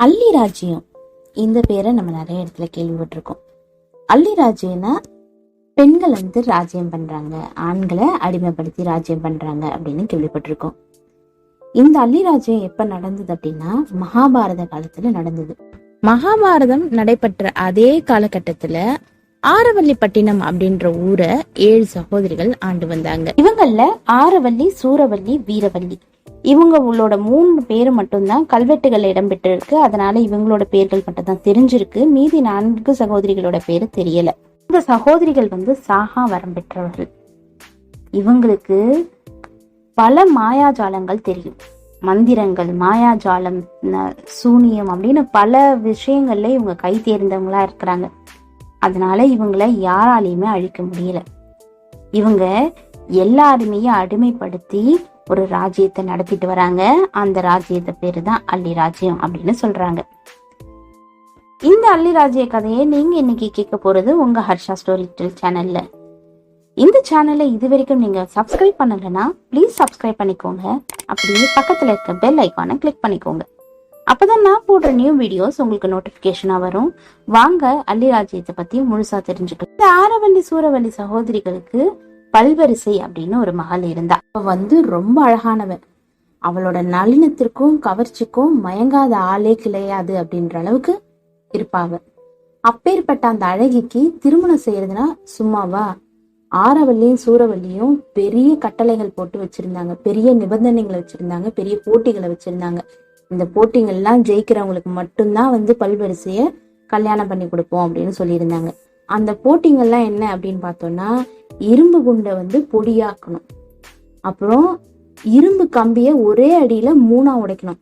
அள்ளி ராஜ்யம் இந்த பேரை நம்ம நிறைய இடத்துல கேள்விப்பட்டிருக்கோம். அள்ளி ராஜ்யம்னா பெண்கள் வந்து ராஜ்யம் பண்றாங்க ஆண்களை அடிமைப்படுத்தி ராஜ்யம் பண்றாங்க அப்படின்னு கேள்விப்பட்டிருக்கோம். இந்த அள்ளி ராஜ்யம் எப்ப நடந்தது அப்படின்னா மகாபாரத காலத்துல நடந்தது. மகாபாரதம் நடைபெற்ற அதே காலகட்டத்துல ஆரவல்லிப்பட்டினம் அப்படின்ற ஊரை ஏழு சகோதரிகள் ஆண்டு வந்தாங்க. இவங்கள்ல ஆரவல்லி சூரவல்லி வீரவல்லி. இவங்க உங்களோட மூணு பேர் மட்டும்தான் கல்வெட்டுகள் இடம்பெற்றிருக்கு. அதனால இவங்களோட பேர்கள் மட்டும்தான் தெரிஞ்சிருக்கு. மீதி நான்கு சகோதரிகளோட பேர் தெரியல. இந்த சகோதரிகள் வந்து சாகா வரம் பெற்றவர்கள். இவங்களுக்கு பல மாயாஜாலங்கள் தெரியும். மந்திரங்கள் மாயாஜாலம் சூனியம் அப்படின்னு பல விஷயங்கள்ல இவங்க கை தேர்ந்தவங்களா இருக்கிறாங்க. அதனால இவங்கள யாராலையுமே அழிக்க முடியல. இவங்க எல்லாருமே அடிமைப்படுத்தி ஒரு ராஜ்யத்தை நடத்திட்டு வராங்க. அந்த ராஜ்யத்தை பேரு தான் அள்ளி ராஜ்யம் அப்படின்னு சொல்றாங்க. இந்த அள்ளி ராஜ்ய கதையை நீங்க இன்னைக்கு கேட்க போறது உங்க ஹர்ஷா ஸ்டோரி டெல் சேனல்ல. இந்த சேனலை இது வரைக்கும் நீங்க சப்ஸ்கிரைப் பண்ணலைன்னா ப்ளீஸ் சப்ஸ்கிரைப் பண்ணிக்கோங்க. அப்படியே பக்கத்துல இருக்க பெல் ஐக்கானை கிளிக் பண்ணிக்கோங்க. அப்பதான் நான் போடுற நியூ வீடியோஸ் உங்களுக்கு நோட்டிபிகேஷனா வரும். வாங்க அள்ளி ராஜ்யத்தை பத்தி முழுசா தெரிஞ்சுக்கலாம். இந்த ஆரவல்லி சூரவல்லி சகோதரிகளுக்கு பல்வரிசை அப்படின்னு ஒரு மகள் இருந்தா. அவ வந்து ரொம்ப அழகானவன். அவளோட நளினத்திற்கும் கவர்ச்சிக்கும் மயங்காத ஆளே கிளையாது அப்படின்ற அளவுக்கு இருப்பாவ அப்பேற்பட்ட அந்த அழகிக்கு திருமணம் செய்யறதுனா சும்மாவா? ஆரவல்லியும் சூரவல்லியும் பெரிய கட்டளைகள் போட்டு வச்சிருந்தாங்க. பெரிய நிபந்தனைகளை வச்சிருந்தாங்க. பெரிய போட்டிகளை வச்சிருந்தாங்க. இந்த போட்டிகள்லாம் ஜெயிக்கிறவங்களுக்கு மட்டும்தான் வந்து பல்வரிசைய கல்யாணம் பண்ணி கொடுப்போம் அப்படின்னு சொல்லியிருந்தாங்க. அந்த போட்டிங்கள்லாம் என்ன அப்படின்னு பார்த்தோம்னா இரும்பு குண்டை வந்து பொடியாக்கணும். அப்புறம் இரும்பு கம்பியை ஒரே அடியில மூணா உடைக்கணும்.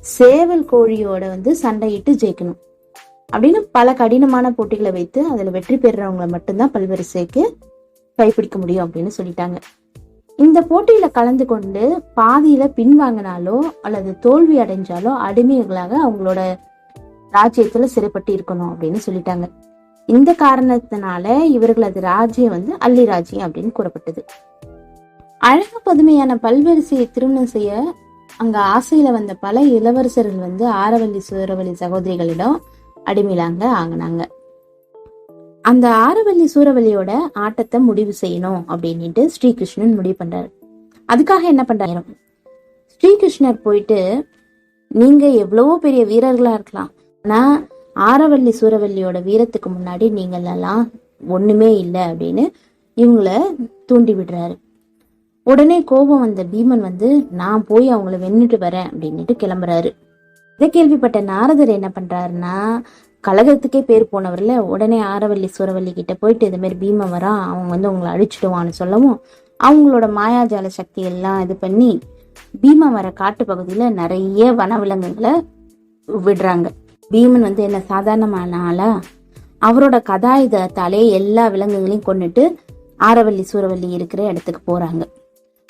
சேவல் கோழியோட வந்து சண்டையிட்டு ஜெயிக்கணும். அப்படின்னு பல கடினமான போட்டிகளை வைத்து அதில் வெற்றி பெறுறவங்களை மட்டும்தான் பல்வரிசைக்கு கைப்பிடிக்க முடியும் அப்படின்னு சொல்லிட்டாங்க. இந்த போட்டியில கலந்து கொண்டு பாதியில பின்வாங்கினாலோ அல்லது தோல்வி அடைஞ்சாலோ அடிமைகளாக அவங்களோட ராஜ்யத்துல சிறைப்பட்டு இருக்கணும் அப்படின்னு சொல்லிட்டாங்க. இந்த காரணத்தினால இவர்களது ராஜ்யம் வந்து அள்ளி ராஜ்யம் அப்படின்னு கூறப்பட்டது. அழகு பதுமையான பல்வரிசையை திருமணம் செய்ய அங்க ஆசையில வந்த பல இளவரசர்கள் வந்து ஆரவல்லி சூரவல்லி சகோதரிகளிடம் அடிமையிலாங்க ஆங்கினாங்க அந்த ஆரவல்லி சூரவல்லியோட ஆட்டத்தை முடிவு செய்யணும் அப்படின்னுட்டு ஸ்ரீகிருஷ்ணன் முடிவு பண்றாரு. அதுக்காக என்ன பண்றாரு? ஸ்ரீகிருஷ்ணர் போயிட்டு நீங்க எவ்வளவோ பெரிய வீரர்களா இருக்கலாம். ஆனா ஆரவல்லி சூரவல்லியோட வீரத்துக்கு முன்னாடி நீங்களெல்லாம் ஒன்றுமே ஒண்ணுமே இல்லை அப்படின்னு இவங்கள தூண்டி விடுறாரு. உடனே கோபம் வந்த பீமன் வந்து நான் போய் அவங்கள வென்னுட்டு வரேன் அப்படின்னுட்டு கிளம்புறாரு. இதை கேள்விப்பட்ட நாரதர் என்ன பண்றாருன்னா கழகத்துக்கே பேர் போனவர்ல உடனே ஆரவல்லி சூரவல்லி கிட்ட போயிட்டு இது மாதிரி பீமன் வரான் அவங்க வந்து உங்களை அழிச்சிடுவான்னு சொல்லவும் அவங்களோட மாயாஜால சக்தி எல்லாம் இது பண்ணி பீமவர காட்டு பகுதியில நிறைய வனவிலங்குகளை விடுறாங்க. பீமன் வந்து என்ன சாதாரணமான ஆளா? அவரோட கதாயுதத்தாலே எல்லா விலங்குகளையும் கொண்டுட்டு ஆரவல்லி சூரவல்லி இருக்கிற இடத்துக்கு போறாங்க.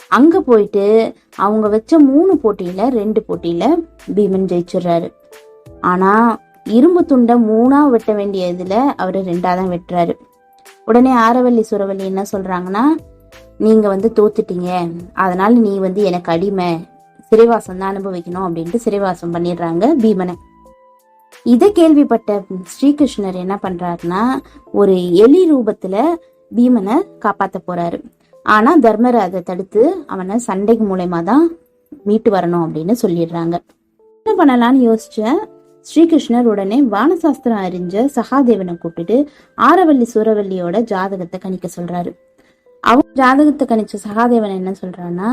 அங்க போயிட்டு அவங்க வச்ச மூணு போட்டியில ரெண்டு போட்டியில பீமன் ஜெயிச்சிடுறாரு. ஆனா இரும்பு துண்டை மூணா வெட்ட வேண்டிய இதுல அவரு ரெண்டா தான் வெட்டுறாரு. உடனே ஆரவல்லி சுரவல்லி என்ன சொல்றாங்கன்னா நீங்க வந்து தோத்துட்டீங்க. அதனால நீ வந்து எனக்கு அடிமை. சிறைவாசம் தான் அனுபவிக்கணும் அப்படின்ட்டு சிறைவாசம் பண்ணிடுறாங்க பீமனை. இதை கேள்விப்பட்ட ஸ்ரீகிருஷ்ணர் என்ன பண்றாருன்னா ஒரு எலி ரூபத்துல பீமனை காப்பாத்த போறாரு. ஆனா தர்மர் அதை தடுத்து அவனை சண்டைக்கு மூலயமா தான் மீட்டு வரணும் அப்படின்னு சொல்லிடுறாங்க. என்ன பண்ணலாம்னு யோசிச்ச ஸ்ரீகிருஷ்ணர் உடனே வானசாஸ்திரம் அறிஞ்ச சகாதேவனை கூப்பிட்டுட்டு ஆரவல்லி சூரவல்லியோட ஜாதகத்தை கணிக்க சொல்றாரு. அவங்க ஜாதகத்தை கணிச்ச சகாதேவன் என்ன சொல்றான்னா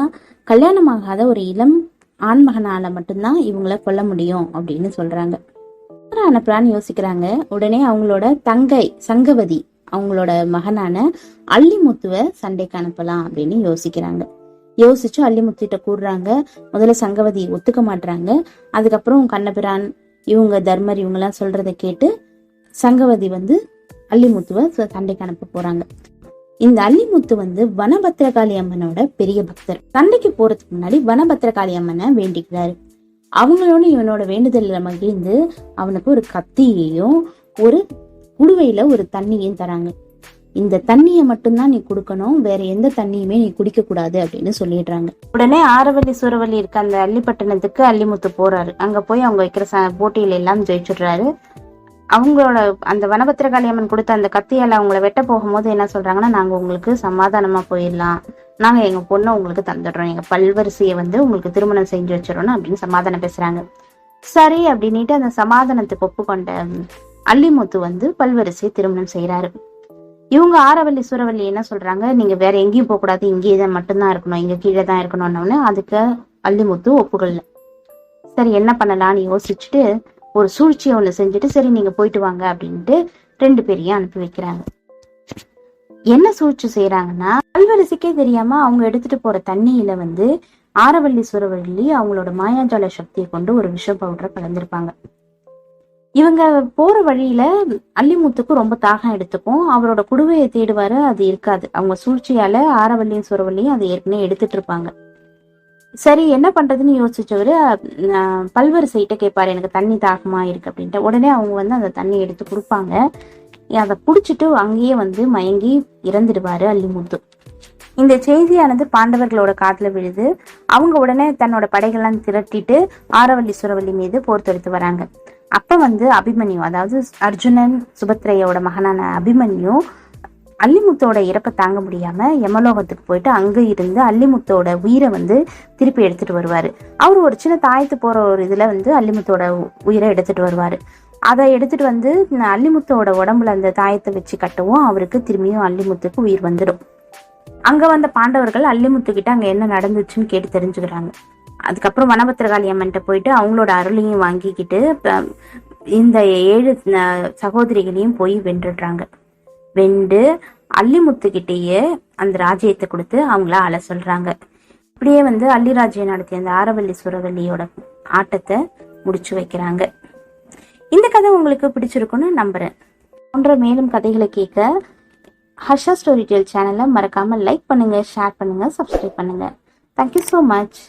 கல்யாணமாகாத ஒரு இளம் ஆண்மகனால மட்டும்தான் இவங்களை கொல்ல முடியும் அப்படின்னு சொல்றாங்க. அனுப்புறான்னு யோசிக்கிறாங்க. உடனே அவங்களோட தங்கை சங்கவதி அவங்களோட மகனான அள்ளிமுத்துவ சண்டைக்கு அனுப்பலாம் அப்படின்னு யோசிக்கிறாங்க. யோசிச்சு அள்ளிமுத்திட்ட கூடுறாங்க முதல்ல சங்கவதி ஒத்துக்க மாட்றாங்க. அதுக்கப்புறம் கண்ணபிரான் இவங்க தர்மர் இவங்கெல்லாம் சொல்றதை கேட்டு சங்கவதி வந்து அள்ளிமுத்துவ ச- சண்டைக்கு அனுப்ப போறாங்க. இந்த அள்ளிமுத்து வந்து வனபத்திரகாளி அம்மனோட பெரிய பக்தர். சண்டைக்கு போறதுக்கு முன்னாடி வனபத்திரகாளி அம்மனை வேண்டிக்கிறாரு. அவங்களோட இவனோட வேண்டுதலில் மகிழ்ந்து அவனுக்கு ஒரு கத்தியையும் ஒரு குடுவையில ஒரு தண்ணியும் தராங்க. இந்த தண்ணியை மட்டும்தான் நீ குடுக்கணும் வேற எந்த தண்ணியுமே நீ குடிக்க கூடாது அப்படின்னு சொல்லிடுறாங்க. உடனே ஆரவல்லி சூரவல்லி இருக்க அந்த அள்ளிப்பட்டினத்துக்கு அள்ளிமுத்து போறாரு. அங்க போய் அவங்க வைக்கிற ச- போட்டியில எல்லாம் ஜெயிச்சுடுறாரு. அவங்களோட அந்த வனபத்திரகாளி அம்மன் கொடுத்த அந்த கத்தியால அவங்கள வெட்ட போகும்போது என்ன சொல்றாங்கன்னா நாங்க உங்களுக்கு சமாதானமா போயிடலாம். நாங்க எங்க பொண்ணை உங்களுக்கு தந்துடுறோம். எங்க பல்வரிசையை வந்து உங்களுக்கு திருமணம் செஞ்சு வச்சிடணும் அப்படின்னு சமாதானம் பேசுறாங்க. சரி அப்படின்னுட்டு அந்த சமாதானத்துக்கு ஒப்புக்கொண்ட அள்ளிமுத்து வந்து பல்வரிசை திருமணம் செய்யறாரு இவங்க ஆரவல்லி சூரவல்லி என்ன சொல்றாங்க? நீங்க வேற எங்கேயும் போக கூடாது. இங்கேயே தான் மட்டும்தான் இருக்கணும். இங்க கீழே தான் இருக்கணும்னு அதுக்கு அள்ளிமுத்து ஒப்புக்கொள்ள சரி என்ன பண்ணலாம்னு யோசிச்சுட்டு ஒரு சூழ்ச்சியை ஒண்ணு செஞ்சுட்டு சரி நீங்க போயிட்டு வாங்க அப்படின்ட்டு ரெண்டு பேரையும் அனுப்பி வைக்கிறாங்க. என்ன சூழ்ச்சி செய்யறாங்கன்னா பல்வரிசைக்கே தெரியாம அவங்க எடுத்துட்டு போற தண்ணியில வந்து ஆரவல்லி சுரவள்ளி அவங்களோட மாயாஜால சக்தியை கொண்டு ஒரு விஷ பவுடரை கலந்திருப்பாங்க. இவங்க போற வழியில அள்ளிமுத்துக்கு ரொம்ப தாகம் எடுத்துக்கும். அவரோட குடுவையை தேடுவாரு அது இருக்காது. அவங்க சூழ்ச்சியால ஆரவல்லியும் சுரவல்லியும் அதை ஏற்கனவே எடுத்துட்டு இருப்பாங்க சரி என்ன பண்றதுன்னு யோசிச்சவரு அஹ், பல்வரிசைகிட்ட கேட்பாரு எனக்கு தண்ணி தாகமா இருக்கு அப்படின்ட்டு. உடனே அவங்க வந்து அந்த தண்ணி எடுத்து கொடுப்பாங்க. அதை குடிச்சிட்டு அங்கேயே வந்து மயங்கி இறந்துடுவாரு அல்லிமுத்து. இந்த செய்தியானது பாண்டவர்களோட காதுல விழுது. அவங்க உடனே தன்னோட படைகள்லாம் திரட்டிட்டு ஆரவல்லி சுரவல்லி மீது போர் தொடுத்து வராங்க. அப்ப வந்து அபிமன்யு அதாவது அர்ஜுனன் சுபத்ரையோட மகனான அபிமன்யு அல்லிமுத்தோட இறப்பை தாங்க முடியாம யமலோகத்துக்கு போயிட்டு அங்க இருந்து அல்லிமுத்தோட உயிரை வந்து திருப்பி எடுத்துட்டு வருவாரு. அவர் ஒரு சின்ன தாயத்து போற ஒரு இதுல வந்து அல்லிமுத்தோட உயிரை எடுத்துட்டு வருவாரு. அதை எடுத்துட்டு வந்து அள்ளிமுத்தோட அல்லிமுத்தோட உடம்புல அந்த தாயத்தை வச்சு கட்டவும். அவருக்கு திரும்பியும் அல்லிமுத்துக்கு உயிர் வந்துடும். அங்க வந்த பாண்டவர்கள் அள்ளிமுத்து கிட்ட அங்க என்ன நடந்துச்சுன்னு கேட்டு தெரிஞ்சுக்கிறாங்க. அதுக்கப்புறம் வனபத்திரகாளி அம்மன்ட்ட போயிட்டு அவங்களோட அருளையும் வாங்கிக்கிட்டு இந்த ஏழு சகோதரிகளையும் போய் வென்றுடுறாங்க. வென்று அல்லிமுத்துக்கிட்டேயே அந்த ராஜ்யத்தை கொடுத்து அவங்கள அழ சொல்றாங்க. இப்படியே வந்து அள்ளிராஜ்யம் நடத்திய அந்த ஆரவல்லி சுரவல்லியோட ஆட்டத்தை முடிச்சு வைக்கிறாங்க. இந்த கதை உங்களுக்கு பிடிச்சிருக்குன்னு நம்புகிறேன் போன்ற மேலும் கதைகளை கேட்க ஹர்ஷா ஸ்டோரி டெல் சேனலை மறக்காமல் லைக் பண்ணுங்கள் ஷேர் பண்ணுங்கள் சப்ஸ்கிரைப் பண்ணுங்கள் தேங்க்யூ ஸோ மச்